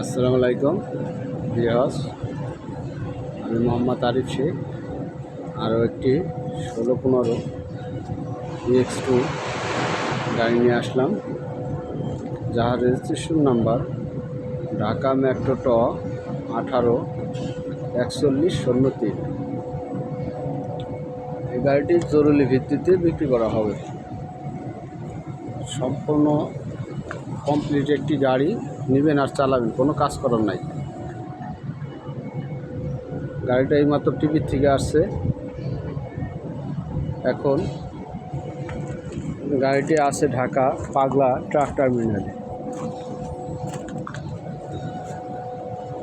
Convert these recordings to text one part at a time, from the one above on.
আসসালামু আলাইকুম রিয়াজ আমি মোহাম্মদ আরিফ শেখ, আরও একটি ষোলো পনেরো এক্স টু গাড়ি নিয়ে আসলাম। যার রেজিস্ট্রেশন নাম্বার ঢাকা মেট্রো ট আঠারো একচল্লিশ শূন্য তিন। এই গাড়িটি জরুরি ভিত্তিতে বিক্রি করা হবে। সম্পূর্ণ কমপ্লিট একটি গাড়ি নেবেন আর চালাবেন, কোনো কাজ করার নাই। গাড়িটা এইমাত্র টিভির থেকে আসছে। এখন গাড়িটি আছে ঢাকা পাগলা ট্রাক টার্মিনালে।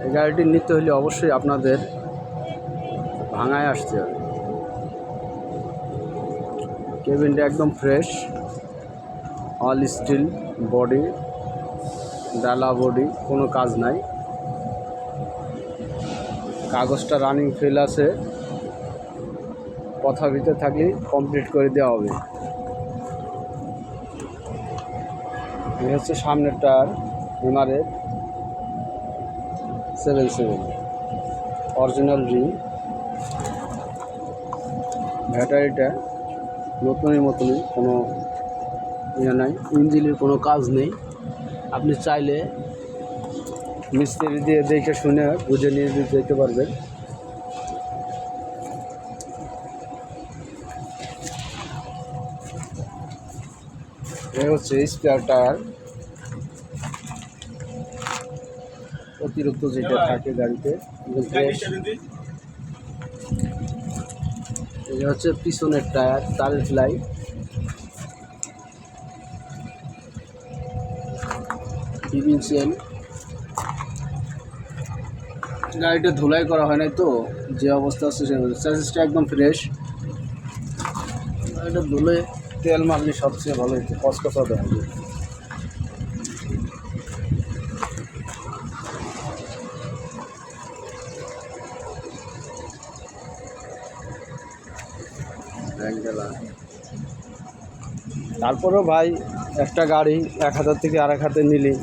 এই গাড়িটি নিতে হলে অবশ্যই আপনাদের ভাঙায় আসতে হবে। কেবিনটা একদম ফ্রেশ, অল স্টিল বডি। ডালা বডি, কোনো কাজ নাই। কাগজটা রানিং ফেল আছে। কথা ভিতরে থাকলে কমপ্লিট করে দেওয়া হবে। এই হচ্ছে সামনের টায়ার হিমারের সেভেন সেভেন অরিজিনাল রিং ব্যাটারিটা নতুনের মতনই কোনো ইয়ে নাই ইঞ্জিনের কোনো কাজ নেই। আপনি চাইলে মিস্ত্রি দিয়ে দেখে শুনে বুঝে নিয়ে যেতে পারবেন। এ হচ্ছে স্পেয়ার টায়ার অতিরিক্ত যেটা থাকে গাড়িতে। এই হচ্ছে পিছনের টায়ার তারের ফ্লাই টিভিং সেল গাড়িটা ধুলাই করা হয় নাই তো, যে অবস্থা আছে সে একদম ফ্রেশ গাড়িটা ধুলে তেল মারলে সবচেয়ে ভালো হতো। কসকসা হবে তারপরেও ভাই, একটা গাড়ি এক হাজার থেকে আরেক হাতে নিলে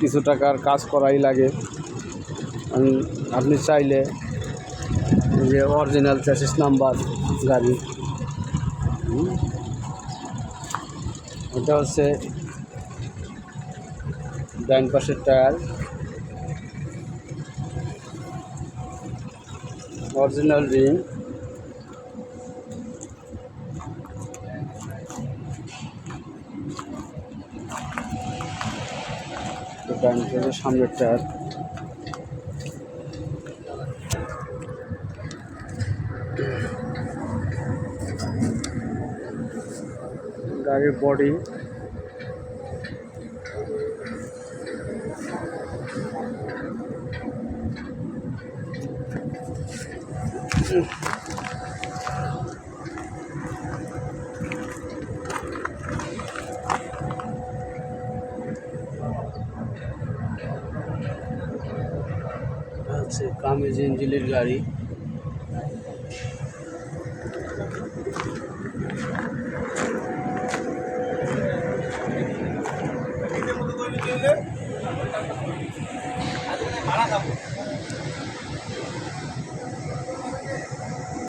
কিছু টাকার কাজ করাই লাগে। আপনি চাইলে যে অরিজিনাল চ্যাসিস নাম্বার গাড়ি। এটা হচ্ছে ডাইন পাশের টায়ার। অরিজিনাল রিং পাশের সামনের টায়ার গাড়ির বডি। হচ্ছে কামেজ ইঞ্জিলের গাড়ি